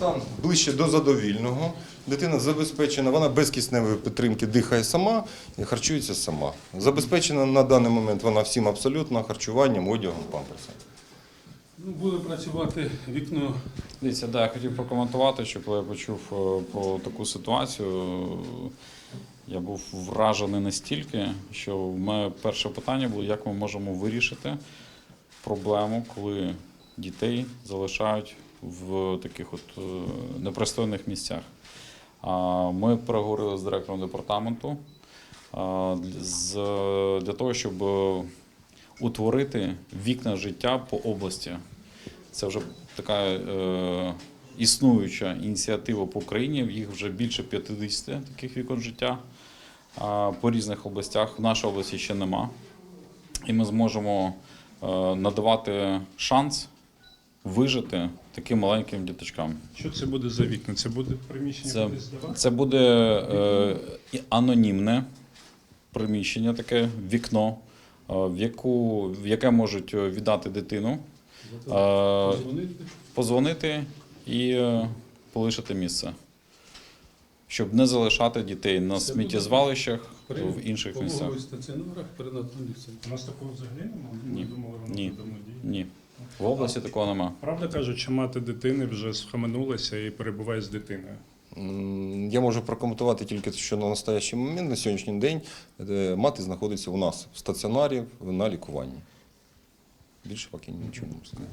Стан ближче до задовільного. Дитина забезпечена, вона без кисневої підтримки дихає сама і харчується сама. Забезпечена на даний момент вона всім абсолютно харчуванням, одягом, памперсом. Ну, буде працювати вікно. Дивіться, да, я хотів прокоментувати, що коли я почув е, про таку ситуацію, я був вражений настільки, що в мене перше питання було, як ми можемо вирішити проблему, коли дітей залишають в таких от е, непристойних місцях. Ми переговорили з директором департаменту для того, щоб е, утворити вікна життя по області. Це вже така е, існуюча ініціатива по Україні. Їх вже більше 50 таких вікон життя по різних областях. В нашій області ще нема. І ми зможемо е, надавати шанс вижити таким маленьким діточкам. Що це буде за вікна? Це буде приміщення Це, кудись здавати? це буде е, і анонімне приміщення, таке вікно, е, в, яку, в яке можуть е, віддати дитину, е, Позвонити? позвонити і е, полишити місце, щоб не залишати дітей на Це сміттєзвалищах При в інших місцях. пологових стаціонарах перинатальних центрах. У нас такого взагалі немає? Ні. Ми думали, воно Ні. вже давно діє. Ні. В області такого нема. Правда кажучи, мати дитини вже схаменулася і перебуває з дитиною. Я можу прокоментувати тільки, що на настоящий момент, на сьогоднішній день, е, мати знаходиться у нас в стаціонарі на лікуванні. Більше поки нічого не можу сказати.